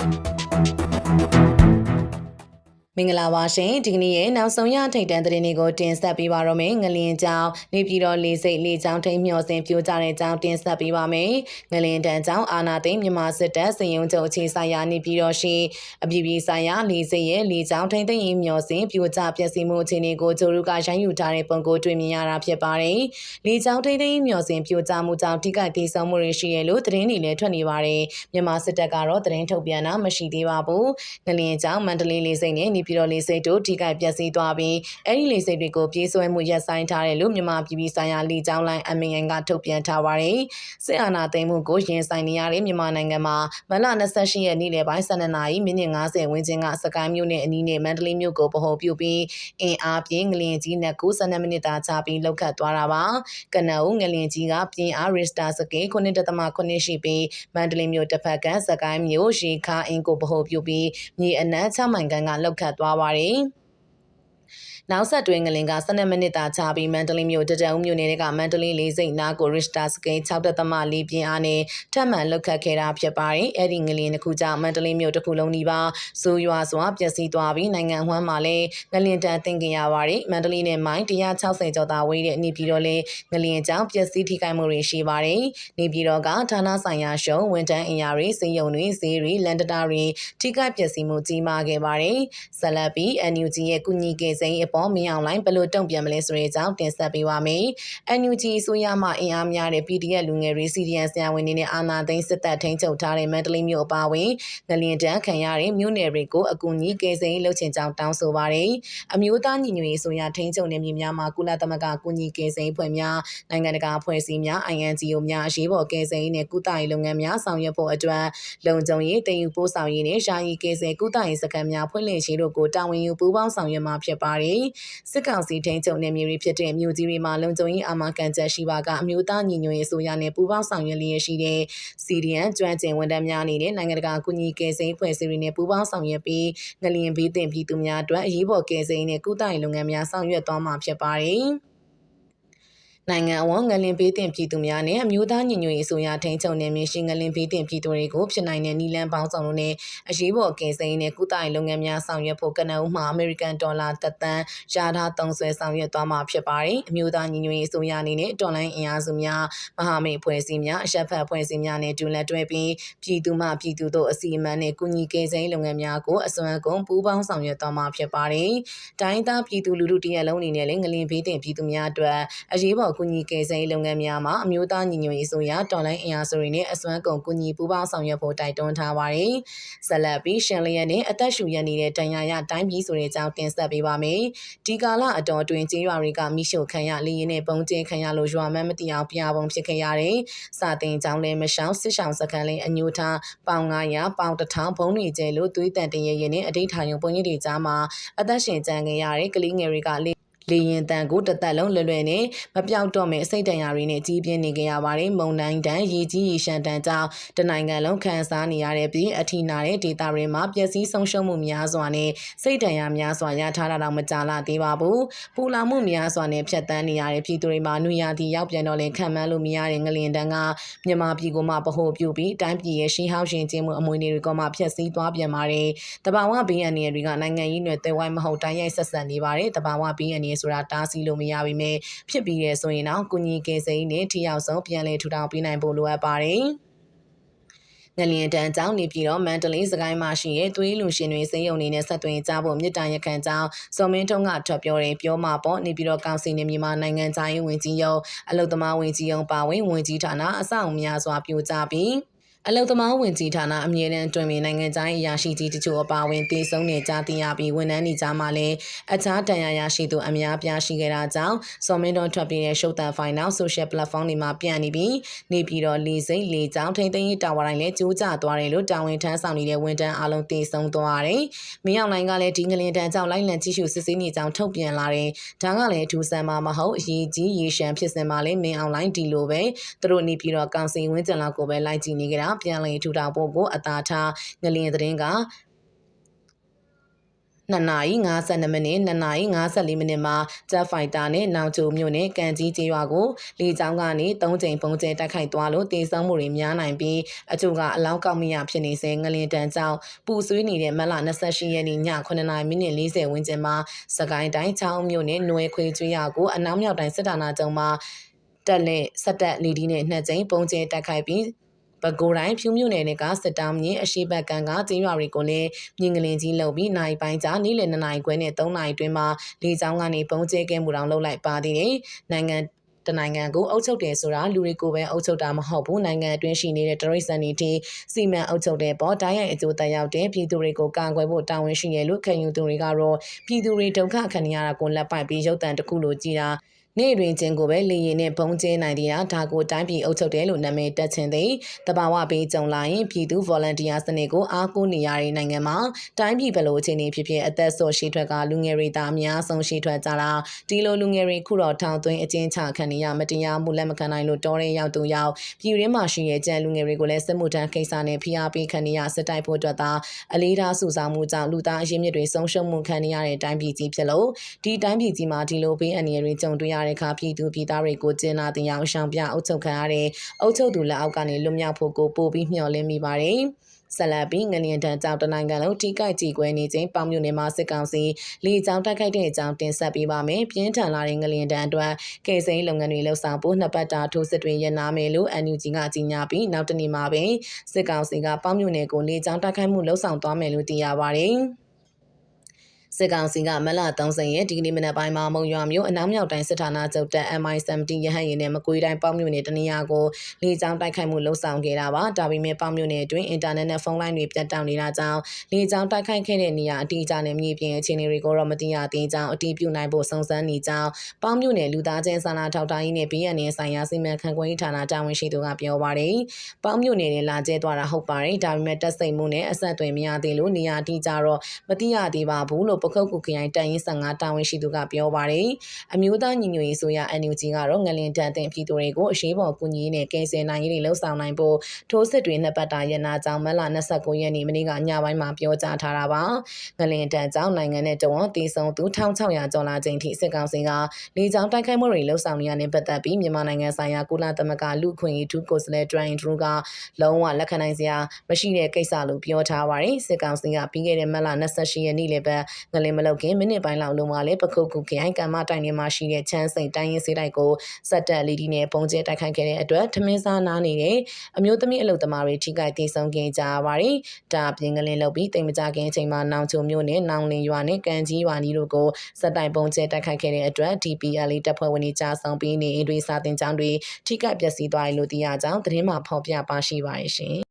Música မင်္ဂလာပါရှင်ဒီကနေ့ရဲ့နောက်ဆုံးရထိတ်တန့်သတင်းတွေကိုတင်ဆက်ပေးပါရမယ်ငလင်ကြောင်နေပြည်တော်လေးစိတ်လေးချောင်းထိန်မျှော်စင်ပြိုကျတဲ့အကြောင်းတင်ဆက်ပေးပါမယ်ငလင်တန်းကြောင်အာနာသိန်းမြန်မာစစ်တပ်စည်ရုံးချုပ်အခြေဆိုင်ရာနေပြည်တော်ရှိအပြည်ပြည်ဆိုင်ရာလေးစိတ်ရဲ့လေးချောင်းထိန်သိန်းရင်မျှော်စင်ပြိုကျပျက်စီးမှုအခြေအနေကိုဂျိုရုကရိုင်းယူထားတဲ့ပုံကိုတွေ့မြင်ရတာဖြစ်ပါတယ်လေးချောင်းထိန်သိန်းမျှော်စင်ပြိုကျမှုကြောင့်ထိခိုက်ဒေဆုံးမှုတွေရှိရလို့သတင်းတွေလည်းထွက်နေပါတယ်မြန်မာစစ်တပ်ကတော့သတင်းထုတ်ပြန်တာမရှိသေးပါဘူးငလင်ကြောင်မန္တလေးလေးစိတ်နဲ့နေပြည်တော်လေးစိတ်တို့ထိခိုက်ပျက်စီးသွားပြီးအဲ့ဒီလေစိတ်တွေကိုပြေးဆွဲမှုရပ်ဆိုင်းထားတယ်လို့မြန်မာပြည်ပြည်ဆိုင်ရာလေကြောင်းလိုင်း MAN ကထုတ်ပြန်ထားပါတယ်။စစ်အာဏာသိမ်းမှုကိုရင်ဆိုင်နေရတဲ့မြန်မာနိုင်ငံမှာမလ28ရက်နေ့လယ်ပိုင်း12နာရီမိနစ်50ဝန်းကျင်ကစကိုင်းမြို့နယ်အနီးနဲ့မန္တလေးမြို့ကိုပဟုံပြုပြီးအင်အားပြင်းငလျင်ကြီးနဲ့92မိနစ်တာချပြီးလောက်ခတ်သွားတာပါ။ကနအုံငလျင်ကြီးကပြင်းအားရစ်တာစကေ9.8ရှိပြီးမန္တလေးမြို့တစ်ဖက်ကစကိုင်းမြို့ရေခါအင်ကိုပဟုံပြုပြီးမြေအနက်6မိုင်ခန့်ကလောက်ခတ်သွားပါတယ်။ နောက်ဆက်တွဲငလင်က12မိနစ်သာကြာပြီးမန္တလေးမြို့တတအုံမြို့နယ်ကမန္တလေးလေးစိတ်နာကိုရစ်တာစကိန်း6.4ပြင်းအားနဲ့ထပ်မံလောက်ခတ်ခဲ့တာဖြစ်ပါတယ်။အဲ့ဒီငလင်တစ်ခုကြောင့်မန္တလေးမြို့တစ်ခုလုံးနီးပါးစိုးရွာစွာပျက်စီးသွားပြီးနိုင်ငံအဝန်းမှာလည်းငလင်တန်သင်ကြရပါတယ်။မန္တလေးနဲ့မိုင်း160ကျော်သာဝေးတဲ့နေပြည်တော်လည်းငလင်ကြောင့်ပျက်စီးထိခိုက်မှုတွေရှိပါတယ်။နေပြည်တော်ကဌာနဆိုင်ရာရှုံးဝန်တန်းအင်အားတွေစီယုံတွေဈေးတွေလန်တတာတွေထိခိုက်ပျက်စီးမှုကြီးမားခဲ့ပါတယ်။ဇလပီ NUG ရဲ့ကုညီကေစိန်အပေါ်မင်းအောင်လိုင်းဘယ်လိုတုံ့ပြန်မလဲဆိုတဲ့အကြောင်းတင်ဆက်ပေးပါမယ်။ NUG အစိုးရမှအင်အားများတဲ့ PDF လူငယ်တွေ CDN ဆရာဝန်တွေနဲ့အာဏာသိမ်းစစ်တပ်ထိန်းချုပ်ထားတဲ့မန္တလေးမြို့အပါအဝင်ငလျင်တန်းခံရတဲ့မြို့နယ်တွေကိုအကူအညီကယ်ဆယ်ရေးလုပ်ချင်ကြောင်းတောင်းဆိုပါတယ်။အမျိုးသားညီညွတ်ရေးအစိုးရထိန်းချုပ်နေမြေများမှာကုလသမဂ္ဂကုညီကယ်ဆယ်ရေးဖွဲ့များနိုင်ငံတကာအဖွဲ့အစည်းများ INGO များအရေးပေါ်ကယ်ဆယ်ရေးနဲ့ကုသရေးလုပ်ငန်းများဆောင်ရွက်ဖို့အတွက်လုံခြုံရေးတည်ယူပို့ဆောင်ရေးနဲ့ယာယီကယ်ဆယ်ကုသရေးစခန်းများဖွင့်လှစ်ရေးတို့ကိုတာဝန်ယူပူးပေါင်းဆောင်ရွက်မှာဖြစ်ပါတယ်။စစ်ကောင်စီထိန်းချုပ်နယ်မြေတွေဖြစ်တဲ့မြို့ကြီးတွေမှာလုံခြုံရေးအာမခံချက်ရှိပါကအမျိုးသားညီညွတ်ရေးအစိုးရနဲ့ပူးပေါင်းဆောင်ရွက်လျက်ရှိတဲ့ CDN ကျွမ်းကျင်ဝန်ထမ်းများအနေနဲ့နိုင်ငံတကာကူညီကယ်ဆယ်ရေးဖွဲ့စည်းတွေနဲ့ပူးပေါင်းဆောင်ရွက်ပြီးငလျင်ဘေးသင့်ပြည်သူများအတွက်အရေးပေါ်ကယ်ဆယ်ရေးနဲ့ကုသရေးလုပ်ငန်းများဆောင်ရွက်သွားမှာဖြစ်ပါတယ်။ နိုင်ငံအဝန်းငလင်ဘေးတင်ပြည်သူများနဲ့အမျိုးသားညီညွတ်ရေးအစိုးရထိန်းချုပ်နယ်မြေရှိငလင်ဘေးတင်ပြည်သူတွေကိုဖြစ်နိုင်တဲ့နီလန်ပေါင်းဆောင်တို့နဲ့အရေးပေါ်ကယ်ဆယ်ရေးနဲ့ကုသရေးလုပ်ငန်းများဆောင်ရွက်ဖို့ကနအုပ်မှအမေရိကန်ဒေါ်လာသက်တမ်းရထားသုံးဆွဲဆောင်ရွက်သွားမှာဖြစ်ပါတယ်။အမျိုးသားညီညွတ်ရေးအစိုးရအနေနဲ့တော်လိုင်းအင်အားစုများမဟာမိတ်ဖွဲ့စည်းများအရှက်ဖက်ဖွဲ့စည်းများနဲ့ဒူလက်တွဲပြီးပြည်သူမှပြည်သူတို့အစီအမံနဲ့ကုညီကယ်ဆယ်ရေးလုပ်ငန်းများကိုအစွမ်းကုန်ပူးပေါင်းဆောင်ရွက်သွားမှာဖြစ်ပါတယ်။တိုင်းသားပြည်သူလူထုတရက်လုံးအနေနဲ့လည်းငလင်ဘေးတင်ပြည်သူများအတွက်အရေးပေါ်ကုညီကယ်ဆယ်ရေးလုပ်ငန်းများမှာအမျိုးသားညီညွတ်ရေးအစိုးရတော်လိုင်းအင်အားစုတွေနဲ့အစွမ်းကုန်ကူညီပူးပေါင်းဆောင်ရွက်ဖို့တိုက်တွန်းထားပါတယ်။ဆက်လက်ပြီးရှင်လျက်နဲ့အသက်ရှူရနေတဲ့တန်ရာရတိုင်းပြည်ဆိုတဲ့အကြောင်းတင်ဆက်ပေးပါမယ်။ဒီကာလအတော်တွင်ကျေးရွာတွေကမိရှုခံရလေရင်နဲ့ပုံကျင်းခံရလို့ရွာမန်းမတိအောင်ပြာပုံဖြစ်ခဲ့ရတယ်။စာတင်ကြောင်းလဲမရှောင်စစ်ဆောင်စကန်လဲအညိုထားပေါင်900ပေါင်1000ဘုံတွေကျဲလို့သွေးတန်တရရနဲ့အတိတ်ထာယုံပုံရိပ်တွေကြားမှာအသက်ရှင်ကြံခဲ့ရတဲ့ကလေးငယ်တွေက လေလေရင်တန်ကိုတသက်လုံးလွယ်လွယ်နဲ့မပြောက်တော့မဲ့စိတ်တန်ရာတွေနဲ့ကြီးပြင်းနေကြရပါတယ်မုံတိုင်းတန်ရေကြီးရေရှမ်းတန်ကြောင့်တနိုင်ငံလုံးခံစားနေရတဲ့ပြီးအထီနာတဲ့ဒေတာတွေမှာပျက်စီးဆုံးရှုံးမှုများစွာနဲ့စိတ်တန်ရာများစွာရထားတာတော့မကြလာသေးပါဘူးပူလာမှုများစွာနဲ့ဖြတ်တန်းနေရတဲ့ပြည်သူတွေမှာနွေရာသီရောက်ပြန်တော့လဲခံမှန်းလို့မရတဲ့ငလျင်တန်းကမြန်မာပြည်ကိုမှပဟိုပြုပြီးတိုင်းပြည်ရဲ့ရှင်းဟောင်းရှင်ချင်းမှုအမွေတွေကမှဖျက်ဆီးသွားပြန်ပါတယ်တဘာဝဘီယန်နေတွေကနိုင်ငံရေးနယ်တဲဝိုင်းမဟုတ်တိုင်းရိုက်ဆက်ဆက်နေပါတယ်တဘာဝဘီယန်နေဆိုတာတားဆီးလို့မရပါပဲဖြစ်ပြီးရဲဆိုရင်တော့ကုညီကယ်ဆယ်ရေးနဲ့ထိရောက်ဆုံးပြန်လည်ထူထောင်ပေးနိုင်ဖို့လိုအပ်ပါတယ်ငလျင်တန်းကြောင့်နေပြည်တော်မန္တလေးစကိုင်းမှာရှိတဲ့သွေးလူရှင်တွေစိတ်ယုံနေနဲ့ဆက်သွင်းကြဖို့မြစ်တာရခံကြောင်းစော်မင်းထုံးကထွက်ပြောတယ်ပြောမှာပေါ့နေပြည်တော်ကောင်စီနေမြန်မာနိုင်ငံသားရေးဝန်ကြီးရုံးအလုသမားဝန်ကြီးရုံးပါဝင်ဝန်ကြီးဌာနအဆောက်အဦများစွာပြိုကျပြီး အလုံသမားဝင်ကြီးဌာနအမြဲတမ်းတွင်ပင်နိုင်ငံသားအရာရှိကြီးတချို့အပါအဝင်တည်ဆုံနေကြသိရပြီးဝန်ထမ်းတွေကြားမှာလည်းအခြားတန်ရာရရှိသူအများပြားရှိခဲ့တာကြောင့်စော်မင်းတော်ထွက်ပြေးတဲ့ရှုပ်တန်ဖိုင်နောက် social platform တွေမှာပြန့်နေပြီးနေပြည်တော်လေစိတ်လေကြောင်းထိန်းသိမ်းရေးတာဝါတိုင်းလည်းကျိုးကျသွားတယ်လို့တာဝန်ထမ်းဆောင်နေတဲ့ဝန်ထမ်းအလုံးတည်ဆုံသွားတယ်။မင်းအောင်လိုင်းကလည်းဒီငလင်တန်းကြောင့်လိုက်လံကြည့်ရှုစစ်ဆေးနေကြောင်းထုတ်ပြန်လာတယ်။ဒါကလည်းထူဆန်မှာမဟုတ်အရေးကြီးရေရှမ်းဖြစ်စင်မှာလည်းမင်းအောင်လိုင်းဒီလိုပဲသူတို့နေပြည်တော်ကောင်စီဝင်းကျင်လောက်ကိုပဲလိုက်ကြည့်နေကြတာပြန်လည်ထူထောင်ဖို့ကိုအသာထားငလျင်သတင်းက2နာရီ52မိနစ်2နာရီ54မိနစ်မှာဂျက်ဖိုက်တာနဲ့နောင်ချိုမြို့နယ်ကန်ကြီးကျေးရွာကိုလေကြောင်းကနေ3ကြိမ်ပုံကျဲတိုက်ခိုက်သွားလို့တေဆုံးမှုတွေများနိုင်ပြီးအချို့ကအလောင်းကောက်မရဖြစ်နေစေငလင်တန်းကြောင့်ပူဆွေးနေတဲ့မလ28ရက်နေ့ည9နာရီမိနစ်40ဝန်းကျင်မှာစကိုင်းတိုင်းချောင်းမြို့နယ်နွယ်ခွေကျွေးရွာကိုအနောက်မြောက်တိုင်းစစ်ဌာနချုပ်မှာတက်လက်စက်တက်လီဒီနဲ့နှစ်ကြိမ်ပုံကျဲတိုက်ခိုက်ပြီး ပဲခူးတိုင်းဖြူမြို့နယ်ကစစ်တောင်းမြင့်အရှိဘက်ကံကကျေးရွာတွေကိုလည်းမြင်းကလင်ကြီးလှုပ်ပြီးနိုင်ပိုင်းကြားနေ့လယ်2နာရီခွဲနဲ့3နာရီတွင်မှာလေကြောင်းကနေပုံကျဲကဲမှုတောင်လှုပ်လိုက်ပါသေးတယ်။နိုင်ငံတနိုင်ငံကိုအုပ်ချုပ်တယ်ဆိုတာလူတွေကိုပဲအုပ်ချုပ်တာမဟုတ်ဘူးနိုင်ငံအတွင်းရှိနေတဲ့တရိတ်ဆန်တွေတီစီမံအုပ်ချုပ်တဲ့ပေါ်တိုင်းရိုက်အကျိုးသက်ရောက်တဲ့ပြည်သူတွေကိုကာကွယ်ဖို့တာဝန်ရှိရလို့ခံယူသူတွေကတော့ပြည်သူတွေဒုက္ခခံနေရတာကိုလက်ပိုက်ပြီးရုပ်တံတစ်ခုလိုကြည်တာ နေ့တွင်ချင်းကိုပဲလေရင်နဲ့ဘုံကျဲနိုင်သေးတာဒါကိုတိုင်းပြည်အုပ်ချုပ်တယ်လို့နာမည်တက်ချင်သည်တဘာဝပေးကြုံလာရင်ပြည်သူ volunteer စနစ်ကိုအားကိုးနေရတဲ့နိုင်ငံမှာတိုင်းပြည်ဘယ်လိုအခြေအနေဖြစ်ဖြစ်အသက်ဆော့ရှိထွက်ကလူငယ်တွေသာအများဆုံးရှိထွက်ကြတာဒီလိုလူငယ်တွေခုတော့ထောင်သွင်းအကျဉ်းချခံနေရမတရားမှုလက်မခံနိုင်လို့တောရဲရောက်သူရောက်ပြည်ရင်းမှာရှိရဲ့ကြံလူငယ်တွေကိုလည်းစစ်မှုထမ်းကိစ္စနဲ့ဖိအားပေးခံနေရစစ်တိုက်ဖို့အတွက်သာအလေးထားစုဆောင်မှုကြောင့်လူသားအရင်းမြစ်တွေဆုံးရှုံးမှုခံနေရတဲ့တိုင်းပြည်ကြီးဖြစ်လို့ဒီတိုင်းပြည်ကြီးမှာဒီလိုပေးအန္တရာယ်တွေကြုံတွေ့ရတဲ့အခါပြည်သူပြည်သားတွေကိုကျင်းနာတင်အောင်ရှောင်ပြအုပ်ချုပ်ခံရတဲ့အုပ်ချုပ်သူလက်အောက်ကနေလွတ်မြောက်ဖို့ကိုပို့ပြီးမျှော်လင့်မိပါတယ်။ဆက်လက်ပြီးငလျင်တန်ကြောင့်တနိုင်ငံလုံးထိကြိုက်ကြည်ကွဲနေခြင်းပေါမြို့နယ်မှာစစ်ကောင်စီလေကြောင်းတိုက်ခိုက်တဲ့အကြောင်းတင်ဆက်ပေးပါမယ်။ပြင်းထန်လာတဲ့ငလျင်တန်အတွက်ကယ်ဆယ်လုပ်ငန်းတွေလှုပ်ဆောင်ဖို့နှစ်ပတ်တာထိုးစစ်တွေရနာမယ်လို့ NUG ကကြေညာပြီးနောက်တနေ့မှာပဲစစ်ကောင်စီကပေါမြို့နယ်ကိုလေကြောင်းတိုက်ခိုက်မှုလှုပ်ဆောင်သွားမယ်လို့သိရပါတယ်။ စစ်ကောင်စီကမလ30ရက်ဒီကနေ့မနက်ပိုင်းမှာမုံရွာမြို့အနောက်မြောက်တိုင်းစစ်ဌာနချုပ်တပ် MI70 ရဟတ်ယာဉ်နဲ့မကွေးတိုင်းပေါမြို့နယ်တနေရာကိုလေကြောင်းတိုက်ခိုက်မှုလှုံ့ဆော်ခဲ့တာပါဒါပေမဲ့ပေါမြို့နယ်အတွင်းအင်တာနက်နဲ့ဖုန်းလိုင်းတွေပြတ်တောက်နေတာကြောင့်လေကြောင်းတိုက်ခိုက်ခဲ့တဲ့နေရာအတိအကျနဲ့မြေပြင်အခြေအနေတွေကိုတော့မသိရသေးကြောင်းအတည်ပြုနိုင်ဖို့စုံစမ်းနေကြောင်းပေါမြို့နယ်လူသားချင်းစာနာထောက်ထားရေးနဲ့ BNN ဆိုင်ရာစီမံခန့်ခွဲရေးဌာနတာဝန်ရှိသူကပြောပါတယ်ပေါမြို့နယ်နဲ့လာကျဲသွားတာဟုတ်ပါတယ်ဒါပေမဲ့တက်စိတ်မှုနဲ့အဆက်အသွယ်မရသေးလို့နေရာအတိအကျတော့မသိရသေးပါဘူးလို့ပခုတ်ကူခရိုင်တန်ရင်15တာဝန်ရှိသူကပြောပါတယ်။အမျိုးသားညီညွတ်ရေးဆိုရ NUG ကတော့ငလင်တန်တင်ပြည်သူတွေကိုအရေးပေါ်ကူညီရေးနဲ့ကယ်ဆယ်နိုင်ရေးတွေလှုံ့ဆော်နိုင်ဖို့ထိုးစစ်တွေနှစ်ပတ်တာရနာကြောင့်မလ29ရက်နေ့မနေ့ကညပိုင်းမှာပြောကြားထားတာပါ။ငလင်တန်ကြောင့်နိုင်ငံနဲ့တဝန်တည်ဆုံသူ1600ကျော်လာချိန်ထိစစ်ကောင်စီကလေကြောင်းတိုက်ခိုက်မှုတွေလှုံ့ဆော်နေရတဲ့ပတ်သက်ပြီးမြန်မာနိုင်ငံဆိုင်ရာကုလသမဂ္ဂလူ့ခွင့်ရေးထူးကိုယ်စားလှယ်ဒရိုင်ဒရူကလုံးဝလက်ခံနိုင်စရာမရှိတဲ့ကိစ္စလို့ပြောထားပါတယ်။စစ်ကောင်စီကပြီးခဲ့တဲ့မလ28ရက်နေ့လည်းပဲငလင်မလုတ်ခင်မိနစ်ပိုင်းလောက်လုံးဝလည်းပခုတ်ကူခရိုင်ကမ္မတိုင်ထဲမှာရှိတဲ့ချမ်းစိန်တိုင်းရင်းစေးတိုက်ကိုစက်တက်လီဒီနဲ့ပုံကျဲတိုက်ခိုက်ခဲ့တဲ့အတွက်ထမင်းစားနားနေတဲ့အမျိုးသမီးအလုပ်သမားတွေထိခိုက်ဒေဆုံးခဲ့ကြပါတယ်။ဒါအပြင်ကလင်းလုပ်ပြီးတိမ်မကြခင်အချိန်မှာနောင်ချုံမျိုးနဲ့နောင်လင်ရွာနဲ့ကန်ကြီးရွာနီတို့ကိုစက်တိုင်ပုံကျဲတိုက်ခိုက်ခဲ့တဲ့အတွက် DPL တပ်ဖွဲ့ဝင်တွေကြားဆောင်ပြီးနေအိမ်တွေစာတင်ကြောင်းတွေထိခိုက်ပျက်စီးသွားတယ်လို့သိရကြောင်းသတင်းမှဖော်ပြပါရှိပါရဲ့ရှင်။